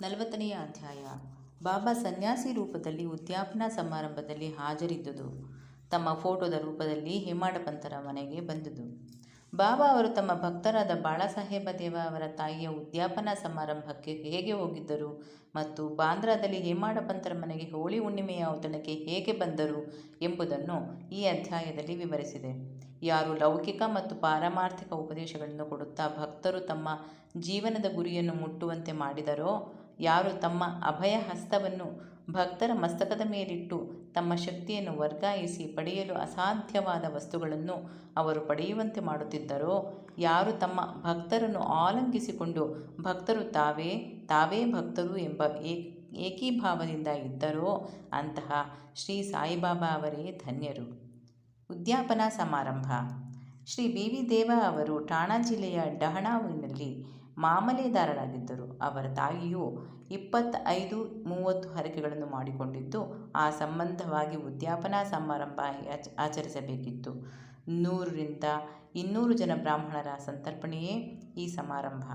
ನಲವತ್ತನೆಯ ಅಧ್ಯಾಯ. ಬಾಬಾ ಸನ್ಯಾಸಿ ರೂಪದಲ್ಲಿ ಉದ್ಯಾಪನಾ ಸಮಾರಂಭದಲ್ಲಿ ಹಾಜರಿದ್ದುದು. ತಮ್ಮ ಫೋಟೋದ ರೂಪದಲ್ಲಿ ಹೇಮಾಡ ಪಂತರ ಮನೆಗೆ ಬಂದುದು. ಬಾಬಾ ಅವರು ತಮ್ಮ ಭಕ್ತರಾದ ಬಾಳಾಸಾಹೇಬ ದೇವ ಅವರ ತಾಯಿಯ ಉದ್ಯಾಪನಾ ಸಮಾರಂಭಕ್ಕೆ ಹೇಗೆ ಹೋಗಿದ್ದರು ಮತ್ತು ಬಾಂದ್ರಾದಲ್ಲಿ ಹೇಮಾಡ ಪಂತರ ಮನೆಗೆ ಹೋಳಿ ಹುಣ್ಣಿಮೆಯ ಔತಣಕ್ಕೆ ಹೇಗೆ ಬಂದರು ಎಂಬುದನ್ನು ಈ ಅಧ್ಯಾಯದಲ್ಲಿ ವಿವರಿಸಿದೆ. ಯಾರು ಲೌಕಿಕ ಮತ್ತು ಪಾರಮಾರ್ಥಿಕ ಉಪದೇಶಗಳನ್ನು ಕೊಡುತ್ತಾ ಭಕ್ತರು ತಮ್ಮ ಜೀವನದ ಗುರಿಯನ್ನು ಮುಟ್ಟುವಂತೆ ಮಾಡಿದರೋ ಯಾರು ತಮ್ಮ ಅಭಯ ಹಸ್ತವನ್ನು ಭಕ್ತರ ಮಸ್ತಕದ ಮೇಲಿಟ್ಟು ತಮ್ಮ ಶಕ್ತಿಯನ್ನು ವರ್ಗಾಯಿಸಿ ಪಡೆಯಲು ಅಸಾಧ್ಯವಾದ ವಸ್ತುಗಳನ್ನು ಅವರು ಪಡೆಯುವಂತೆ ಮಾಡುತ್ತಿದ್ದರೋ, ಯಾರು ತಮ್ಮ ಭಕ್ತರನ್ನು ಆಲಂಗಿಸಿಕೊಂಡು ಭಕ್ತರು ತಾವೇ ತಾವೇ ಭಕ್ತರು ಎಂಬ ಏಕ್, ಏಕೀಭಾವದಿಂದ ಇದ್ದರೋ, ಅಂತಹ ಶ್ರೀ ಸಾಯಿಬಾಬಾ ಅವರೇ ಧನ್ಯರು. ಉದ್ಯಾಪನಾ ಸಮಾರಂಭ. ಶ್ರೀ ಬಿ ವಿ ದೇವ ಅವರು ಠಾಣಾ ಜಿಲ್ಲೆಯ ಡಹಣಾವಿನಲ್ಲಿ ಮಾಮಲೆದಾರರಾಗಿದ್ದರು. ಅವರ ತಾಯಿಯು ಇಪ್ಪತ್ತೈದು ಮೂವತ್ತು ಹರಕೆಗಳನ್ನು ಮಾಡಿಕೊಂಡಿದ್ದು, ಆ ಸಂಬಂಧವಾಗಿ ಉದ್ಯಾಪನಾ ಸಮಾರಂಭ ಆಚ, ಆಚರಿಸಬೇಕಿತ್ತು. ನೂರರಿಂದ ಇನ್ನೂರು ಜನ ಬ್ರಾಹ್ಮಣರ ಸಂತರ್ಪಣೆಯೇ ಈ ಸಮಾರಂಭ.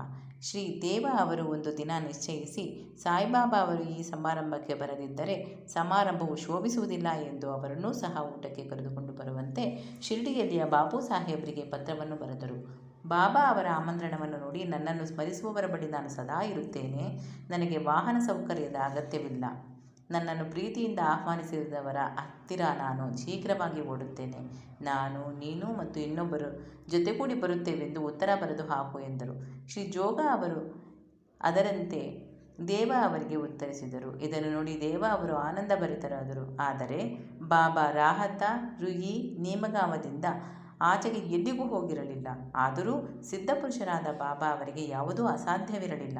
ಶ್ರೀ ದೇವ ಅವರು ಒಂದು ದಿನ ನಿಶ್ಚಯಿಸಿ, ಸಾಯಿಬಾಬಾ ಅವರು ಈ ಸಮಾರಂಭಕ್ಕೆ ಬರದಿದ್ದರೆ ಸಮಾರಂಭವು ಶೋಭಿಸುವುದಿಲ್ಲ ಎಂದು ಅವರನ್ನೂ ಸಹ ಊಟಕ್ಕೆ ಕರೆದುಕೊಂಡು ಬರುವಂತೆ ಶಿರಡಿಯಲ್ಲಿಯ ಬಾಬು ಸಾಹೇಬರಿಗೆ ಪತ್ರವನ್ನು ಬರೆದರು. ಬಾಬಾ ಅವರ ಆಮಂತ್ರಣವನ್ನು ನೋಡಿ ನನ್ನನ್ನು ಸ್ಮರಿಸುವವರ ಬಳಿ ನಾನು ಸದಾ ಇರುತ್ತೇನೆ. ನನಗೆ ವಾಹನ ಸೌಕರ್ಯದ ಅಗತ್ಯವಿಲ್ಲ. ನನ್ನನ್ನು ಪ್ರೀತಿಯಿಂದ ಆಹ್ವಾನಿಸಿದವರ ಹತ್ತಿರ ನಾನು ಶೀಘ್ರವಾಗಿ ಓಡುತ್ತೇನೆ. ನಾನು, ನೀನು ಮತ್ತು ಇನ್ನೊಬ್ಬರು ಜೊತೆಗೂಡಿ ಬರುತ್ತೇವೆಂದು ಉತ್ತರ ಬರೆದು ಹಾಕು ಎಂದರು. ಶ್ರೀ ಜೋಗ ಅವರು ಅದರಂತೆ ದೇವ ಅವರಿಗೆ ಉತ್ತರಿಸಿದರು. ಇದನ್ನು ನೋಡಿ ದೇವ ಅವರು ಆನಂದಭರಿತರಾದರು. ಆದರೆ ಬಾಬಾ ರಾಹತ, ರುಯಿ, ನೇಮಗಾಮದಿಂದ ಆಚೆಗೆ ಎಲ್ಲಿಗೂ ಹೋಗಿರಲಿಲ್ಲ. ಆದರೂ ಸಿದ್ಧಪುರುಷರಾದ ಬಾಬಾ ಅವರಿಗೆ ಯಾವುದೂ ಅಸಾಧ್ಯವಿರಲಿಲ್ಲ.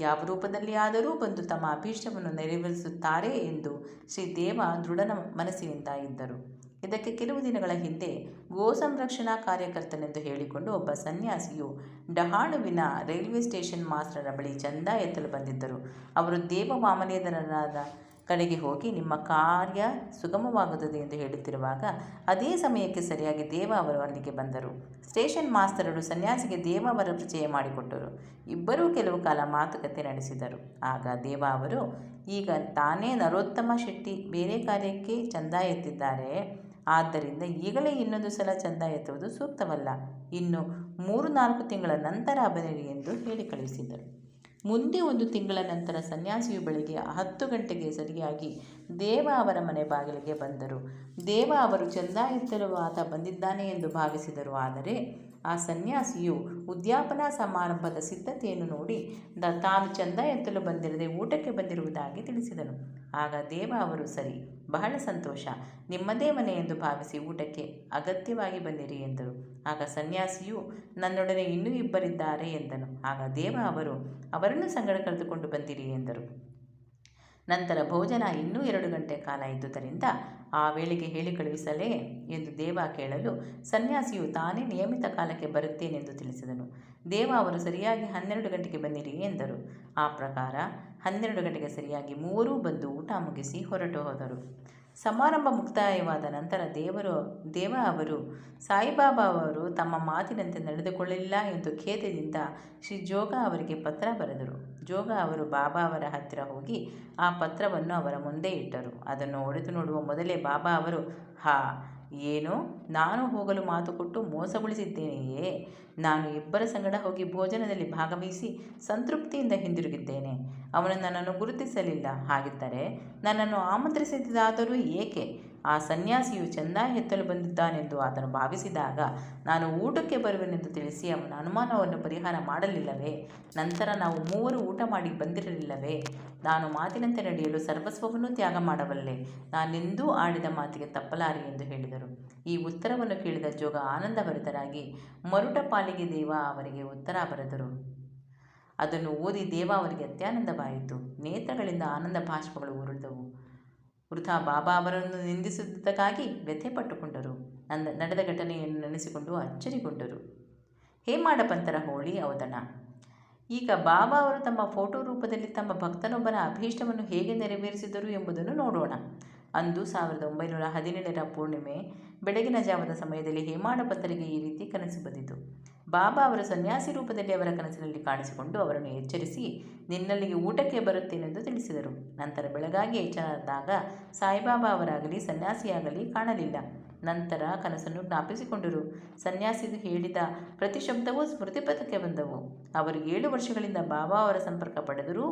ಯಾವ ರೂಪದಲ್ಲಿ ಆದರೂ ಬಂದು ತಮ್ಮ ಅಭೀಷ್ಟವನ್ನು ನೆರವೇರಿಸುತ್ತಾರೆ ಎಂದು ಶ್ರೀ ದೇವ ದೃಢನ ಮನಸ್ಸಿನಿಂದ ಇದ್ದರು. ಇದಕ್ಕೆ ಕೆಲವು ದಿನಗಳ ಹಿಂದೆ ಗೋ ಸಂರಕ್ಷಣಾ ಕಾರ್ಯಕರ್ತನೆಂದು ಹೇಳಿಕೊಂಡು ಒಬ್ಬ ಸನ್ಯಾಸಿಯು ಡಹಾಣುವಿನ ರೈಲ್ವೆ ಸ್ಟೇಷನ್ ಮಾಸ್ಟರ ಬಳಿ ಚಂದ ಎತ್ತಲು ಬಂದಿದ್ದರು. ಅವರು ದೇವ ಕಡೆಗೆ ಹೋಗಿ ನಿಮ್ಮ ಕಾರ್ಯ ಸುಗಮವಾಗುತ್ತದೆ ಎಂದು ಹೇಳುತ್ತಿರುವಾಗ ಅದೇ ಸಮಯಕ್ಕೆ ಸರಿಯಾಗಿ ದೇವ ಅವರು ಅಲ್ಲಿಗೆ ಬಂದರು. ಸ್ಟೇಷನ್ ಮಾಸ್ತರರು ಸನ್ಯಾಸಿಗೆ ದೇವ ಅವರ ಪರಿಚಯ ಮಾಡಿಕೊಟ್ಟರು. ಇಬ್ಬರೂ ಕೆಲವು ಕಾಲ ಮಾತುಕತೆ ನಡೆಸಿದರು. ಆಗ ದೇವ ಅವರು, ಈಗ ತಾನೇ ನರೋತ್ತಮ ಶೆಟ್ಟಿ ಬೇರೆ ಕಾರ್ಯಕ್ಕೆ ಚಂದ ಎತ್ತಿದ್ದಾರೆ. ಆದ್ದರಿಂದ ಈಗಲೇ ಇನ್ನೊಂದು ಸಲ ಚಂದ ಎತ್ತುವುದು ಸೂಕ್ತವಲ್ಲ. ಇನ್ನು ಮೂರು ನಾಲ್ಕು ತಿಂಗಳ ನಂತರ ಬರಲಿ ಎಂದು ಹೇಳಿ ಕಳುಹಿಸಿದರು ಮುಂದೆ ಒಂದು ತಿಂಗಳ ನಂತರ ಸನ್ಯಾಸಿಯು ಬೆಳಗ್ಗೆ ಹತ್ತು ಗಂಟೆಗೆ ಸರಿಯಾಗಿ ದೇವ ಅವರ ಮನೆ ಬಾಗಿಲಿಗೆ ಬಂದರು. ದೇವ ಅವರು ಚಂದ ಎತ್ತಲು ಆತ ಬಂದಿದ್ದಾನೆ ಎಂದು ಭಾವಿಸಿದರು. ಆದರೆ ಆ ಸನ್ಯಾಸಿಯು ಉದ್ಯಾಪನಾ ಸಮಾರಂಭದ ಸಿದ್ಧತೆಯನ್ನು ನೋಡಿ, ದ, ತಾನು ಚಂದ ಎತ್ತಲು ಬಂದಿರದೆ ಊಟಕ್ಕೆ ಬಂದಿರುವುದಾಗಿ ತಿಳಿಸಿದನು. ಆಗ ದೇವ ಅವರು, ಸರಿ ಬಹಳ ಸಂತೋಷ. ನಿಮ್ಮದೇ ಮನೆ ಎಂದು ಭಾವಿಸಿ ಊಟಕ್ಕೆ ಅಗತ್ಯವಾಗಿ ಬಂದಿರಿ ಎಂದರು. ಆಗ ಸನ್ಯಾಸಿಯು ನನ್ನೊಡನೆ ಇನ್ನೂ ಇಬ್ಬರಿದ್ದಾರೆ ಎಂದನು. ಆಗ ದೇವ ಅವರು, ಅವರನ್ನು ಸಂಗಡ ಕರೆದುಕೊಂಡು ಬಂದಿರಿ ಎಂದರು. ನಂತರ ಭೋಜನ ಇನ್ನೂ ಎರಡು ಗಂಟೆ ಕಾಲ ಇದ್ದುದರಿಂದ ಆ ವೇಳೆಗೆ ಹೇಳಿ ಕಳುಹಿಸಲೇ ಎಂದು ದೇವ ಕೇಳಲು ಸನ್ಯಾಸಿಯು ತಾನೇ ನಿಯಮಿತ ಕಾಲಕ್ಕೆ ಬರುತ್ತೇನೆಂದು ತಿಳಿಸಿದನು. ದೇವ ಅವರು ಸರಿಯಾಗಿ ಹನ್ನೆರಡು ಗಂಟೆಗೆ ಬನ್ನಿರಿ ಎಂದರು. ಆ ಪ್ರಕಾರ ಹನ್ನೆರಡು ಗಂಟೆಗೆ ಸರಿಯಾಗಿ ಮೂವರೂ ಬಂದು ಊಟ ಮುಗಿಸಿ ಹೊರಟು ಹೋದರು. ಸಮಾರಂಭ ಮುಕ್ತಾಯವಾದ ನಂತರ ದೇವರು, ದೇವ ಅವರು ಸಾಯಿಬಾಬಾ ಅವರು ತಮ್ಮ ಮಾತಿನಂತೆ ನಡೆದುಕೊಳ್ಳಲಿಲ್ಲ ಎಂದು ಖೇದದಿಂದ ಶ್ರೀ ಜೋಗ ಅವರಿಗೆ ಪತ್ರ ಬರೆದರು. ಜೋಗ ಅವರು ಬಾಬಾ ಅವರ ಹತ್ತಿರ ಹೋಗಿ ಆ ಪತ್ರವನ್ನು ಅವರ ಮುಂದೆ ಇಟ್ಟರು. ಅದನ್ನು ಒಡೆದು ನೋಡುವ ಮೊದಲೇ ಬಾಬಾ ಅವರು, ಹಾ ಏನು? ನಾನು ಹೋಗಲು ಮಾತು ಕೊಟ್ಟು ಮೋಸಗೊಳಿಸಿದ್ದೇನೆಯೇ? ನಾನು ಇಬ್ಬರ ಸಂಗಡ ಹೋಗಿ ಭೋಜನದಲ್ಲಿ ಭಾಗವಹಿಸಿ ಸಂತೃಪ್ತಿಯಿಂದ ಹಿಂದಿರುಗಿದ್ದೇನೆ. ಅವನು ನನ್ನನ್ನು ಗುರುತಿಸಲಿಲ್ಲ. ಹಾಗಿದ್ದರೆ ನನ್ನನ್ನು ಆಮಂತ್ರಿಸಿದ್ದಾದರೂ ಏಕೆ? ಆ ಸನ್ಯಾಸಿಯು ಚಂದ ಎತ್ತಲು ಬಂದಿದ್ದಾನೆಂದು ಆತನು ಭಾವಿಸಿದಾಗ, ನಾನು ಊಟಕ್ಕೆ ಬರುವೆನೆಂದು ತಿಳಿಸಿ ಅವನ ಅನುಮಾನವನ್ನು ಪರಿಹಾರ ಮಾಡಲಿಲ್ಲವೇ? ನಂತರ ನಾವು ಮೂವರು ಊಟ ಮಾಡಿ ಬಂದಿರಲಿಲ್ಲವೇ? ನಾನು ಮಾತಿನಂತೆ ನಡೆಯಲು ಸರ್ವಸ್ವವನ್ನು ತ್ಯಾಗ ಮಾಡಬಲ್ಲೆ. ನಾನೆಂದೂ ಆಡಿದ ಮಾತಿಗೆ ತಪ್ಪಲಾರೆ ಎಂದು ಹೇಳಿದರು. ಈ ಉತ್ತರವನ್ನು ಕೇಳಿದ ಜೋಗ ಆನಂದಭರಿತರಾಗಿ, ಮರುಟ ಪಾಲಿಗೆ ದೇವ ಅವರಿಗೆ ಉತ್ತರ ಬರೆದರು. ಅದನ್ನು ಓದಿ ದೇವ ಅವರಿಗೆ ಅತ್ಯಾನಂದವಾಯಿತು. ನೇತ್ರಗಳಿಂದ ಆನಂದ ಭಾಷ್ಪಗಳು ಉರುಳಿದವು. ವೃಥಾ ಬಾಬಾ ಅವರನ್ನು ನಿಂದಿಸಿದ್ದಕ್ಕಾಗಿ ವ್ಯಥೆ ಪಟ್ಟುಕೊಂಡರು ನನ್ನ ನಡೆದ ಘಟನೆಯನ್ನು ನೆನೆಸಿಕೊಂಡು ಅಚ್ಚರಿಗೊಂಡರು. ಹೇಮಾಡ ಪಂತರ ಹೋಳಿ ಅವತನ ಈಗ ಬಾಬಾ ಅವರು ತಮ್ಮ ಫೋಟೋ ರೂಪದಲ್ಲಿ ತಮ್ಮ ಭಕ್ತನೊಬ್ಬನ ಅಭೀಷ್ಟವನ್ನು ಹೇಗೆ ನೆರವೇರಿಸಿದರು ಎಂಬುದನ್ನು ನೋಡೋಣ. ಅಂದು ಸಾವಿರದ ಒಂಬೈನೂರ ಹದಿನೇಳರ ಪೂರ್ಣಿಮೆ, ಬೆಳಗಿನ ಜಾವದ ಸಮಯದಲ್ಲಿ ಹೇಮಾಡ ಪಂತರಿಗೆ ಈ ರೀತಿ ಕನಸು ಬಂದಿತು. ಬಾಬಾ ಅವರು ಸನ್ಯಾಸಿ ರೂಪದಲ್ಲಿ ಅವರ ಕನಸಿನಲ್ಲಿ ಕಾಣಿಸಿಕೊಂಡು ಅವರನ್ನು ಎಚ್ಚರಿಸಿ ನಿನ್ನಲ್ಲಿಗೆ ಊಟಕ್ಕೆ ಬರುತ್ತೇನೆಂದು ತಿಳಿಸಿದರು. ನಂತರ ಬೆಳಗಾಗಿ ಎಚ್ಚರಾದಾಗ ಸಾಯಿಬಾಬಾ ಅವರಾಗಲಿ, ಸನ್ಯಾಸಿಯಾಗಲಿ ಕಾಣಲಿಲ್ಲ. ನಂತರ ಕನಸನ್ನು ಜ್ಞಾಪಿಸಿಕೊಂಡರು. ಸನ್ಯಾಸಿ ಹೇಳಿದ ಪ್ರತಿ ಶಬ್ದವೂ ಸ್ಮೃತಿಪಥಕ್ಕೆ ಬಂದವು. ಅವರು ಏಳು ವರ್ಷಗಳಿಂದ ಬಾಬಾ ಅವರ ಸಂಪರ್ಕ ಪಡೆದರು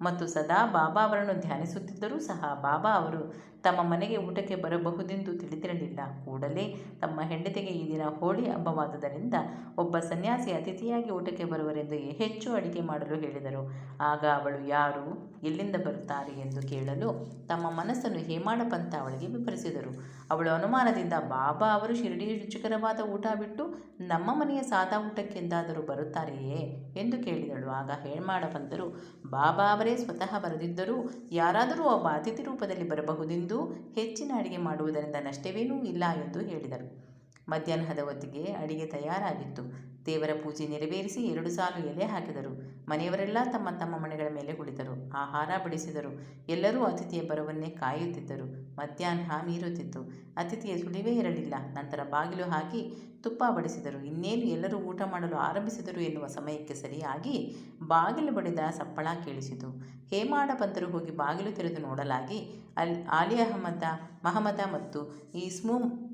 ಮತ್ತು ಸದಾ ಬಾಬಾ ಅವರನ್ನು ಧ್ಯಾನಿಸುತ್ತಿದ್ದರೂ ಸಹ ಬಾಬಾ ಅವರು ತಮ್ಮ ಮನೆಗೆ ಊಟಕ್ಕೆ ಬರಬಹುದೆಂದು ತಿಳಿದಿರಲಿಲ್ಲ. ಕೂಡಲೇ ತಮ್ಮ ಹೆಂಡತಿಗೆ ಈ ದಿನ ಹೋಳಿ ಹಬ್ಬವಾದುದರಿಂದ ಒಬ್ಬ ಸನ್ಯಾಸಿ ಅತಿಥಿಯಾಗಿ ಊಟಕ್ಕೆ ಬರುವರೆಂದು ಹೆಚ್ಚು ಅಡಿಗೆ ಮಾಡಲು ಹೇಳಿದರು. ಆಗ ಅವಳು, ಯಾರು? ಎಲ್ಲಿಂದ ಬರುತ್ತಾರೆ? ಎಂದು ಕೇಳಲು ತಮ್ಮ ಮನಸ್ಸನ್ನು ಹೇಮಾಡ ಪಂತ ಅವಳಿಗೆ ವಿವರಿಸಿದರು. ಅವಳು ಅನುಮಾನದಿಂದ, ಬಾಬಾ ಅವರು ಶಿರಡಿ ರುಚಿಕರವಾದ ಊಟ ಬಿಟ್ಟು ನಮ್ಮ ಮನೆಯ ಸಾದಾ ಊಟಕ್ಕೆಂದಾದರೂ ಬರುತ್ತಾರೆಯೇ? ಎಂದು ಕೇಳಿದಳು. ಆಗ ಹೇಮಾಡ ಪಂತರು ಬಾಬಾ ಅವರೇ ಸ್ವತಃ ಬರೆದಿದ್ದರೂ ಯಾರಾದರೂ ಒಬ್ಬ ಅತಿಥಿ ರೂಪದಲ್ಲಿ ಬರಬಹುದೆಂದು ಹೆಚ್ಚಿನ ಅಡಿಗೆ ಮಾಡುವುದರಿಂದ ನಷ್ಟವೇನೂ ಇಲ್ಲ ಎಂದು ಹೇಳಿದರು. ಮಧ್ಯಾಹ್ನದ ಹೊತ್ತಿಗೆ ಅಡಿಗೆ ತಯಾರಾಗಿತ್ತು. ದೇವರ ಪೂಜೆ ನೆರವೇರಿಸಿ ಎರಡು ಸಾಲು ಎಲೆ ಹಾಕಿದರು. ಮನೆಯವರೆಲ್ಲ ತಮ್ಮ ತಮ್ಮ ಮನೆಗಳ ಮೇಲೆ ಕುಳಿತರು. ಆಹಾರ ಬಡಿಸಿದರು. ಎಲ್ಲರೂ ಅತಿಥಿಯ ಬರವನ್ನೇ ಕಾಯುತ್ತಿದ್ದರು. ಮಧ್ಯಾಹ್ನ ಮೀರುತ್ತಿತ್ತು ಅತಿಥಿಯ ಸುಳಿವೇ ಇರಲಿಲ್ಲ. ನಂತರ ಬಾಗಿಲು ಹಾಕಿ ತುಪ್ಪ ಬಡಿಸಿದರು. ಇನ್ನೇನು ಎಲ್ಲರೂ ಊಟ ಮಾಡಲು ಆರಂಭಿಸಿದರು ಎನ್ನುವ ಸಮಯಕ್ಕೆ ಸರಿಯಾಗಿ ಬಾಗಿಲು ಬಡಿದ ಸಪ್ಪಳ ಕೇಳಿಸಿತು. ಹೇಮಾಡ ಬಂದರು ಹೋಗಿ ಬಾಗಿಲು ತೆರೆದು ನೋಡಲಾಗಿ ಅಲ್ ಅಹಮದ, ಮಹಮದ ಮತ್ತು ಇಸ್ಮು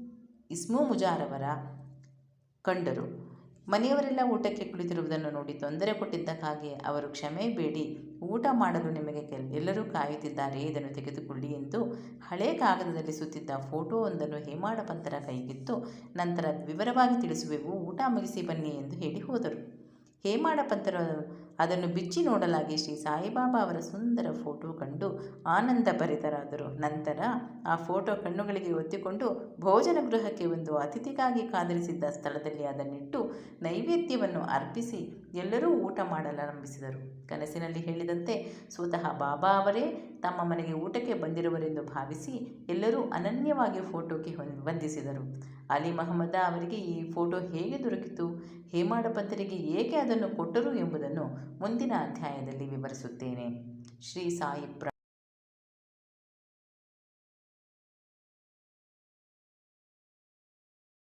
ಇಸ್ಮು ಮುಜಾರವರ ಕಂಡರು ಮನೆಯವರೆಲ್ಲ ಊಟಕ್ಕೆ ಕುಳಿತಿರುವುದನ್ನು ನೋಡಿ ತೊಂದರೆ ಕೊಟ್ಟಿದ್ದಕ್ಕಾಗಿ ಅವರು, ಕ್ಷಮೆ ಬೇಡಿ, ಊಟ ಮಾಡಲು ನಿಮಗೆ ಎಲ್ಲರೂ ಕಾಯುತ್ತಿದ್ದಾರೆ, ಇದನ್ನು ತೆಗೆದುಕೊಳ್ಳಿ ಎಂದು ಹಳೆ ಕಾಗದದಲ್ಲಿ ಸುತ್ತಿದ್ದ ಫೋಟೋ ಒಂದನ್ನು ಹೇಮಾಡ ಪಂತರ ಕೈಗಿತ್ತು. ನಂತರ ವಿವರವಾಗಿ ತಿಳಿಸುವೆವು, ಊಟ ಮುಗಿಸಿ ಬನ್ನಿ ಎಂದು ಹೇಳಿ ಹೋದರು. ಹೇಮಾಡ ಪಂತರು ಅದನ್ನು ಬಿಚ್ಚಿ ನೋಡಲಾಗಿ ಶ್ರೀ ಸಾಯಿಬಾಬಾ ಅವರ ಸುಂದರ ಫೋಟೋ ಕಂಡು ಆನಂದ ಭರಿತರಾದರು ನಂತರ ಆ ಫೋಟೋ ಕಣ್ಣುಗಳಿಗೆ ಒತ್ತಿಕೊಂಡು ಭೋಜನ ಗೃಹಕ್ಕೆ ಒಂದು ಅತಿಥಿಗಾಗಿ ಕಾದಿರಿಸಿದ್ದ ಸ್ಥಳದಲ್ಲಿ ಅದನ್ನಿಟ್ಟು ನೈವೇದ್ಯವನ್ನು ಅರ್ಪಿಸಿ ಎಲ್ಲರೂ ಊಟ ಮಾಡಲಾರಂಭಿಸಿದರು. ಕನಸಿನಲ್ಲಿ ಹೇಳಿದಂತೆ ಸ್ವತಃ ಬಾಬಾ ಅವರೇ ತಮ್ಮ ಮನೆಗೆ ಊಟಕ್ಕೆ ಬಂದಿರುವರೆಂದು ಭಾವಿಸಿ ಎಲ್ಲರೂ ಅನನ್ಯವಾಗಿ ಫೋಟೋಕ್ಕೆ ವಂದಿಸಿದರು. ಅಲಿ ಮಹಮ್ಮದ ಅವರಿಗೆ ಈ ಫೋಟೋ ಹೇಗೆ ದೊರಕಿತು, ಹೇಮಾಡ ಪಂತರಿಗೆ ಏಕೆ ಅದನ್ನು ಕೊಟ್ಟರು ಎಂಬುದನ್ನು ಮುಂದಿನ ಅಧ್ಯಾಯದಲ್ಲಿ ವಿವರಿಸುತ್ತೇನೆ. ಶ್ರೀ ಸಾಯಿ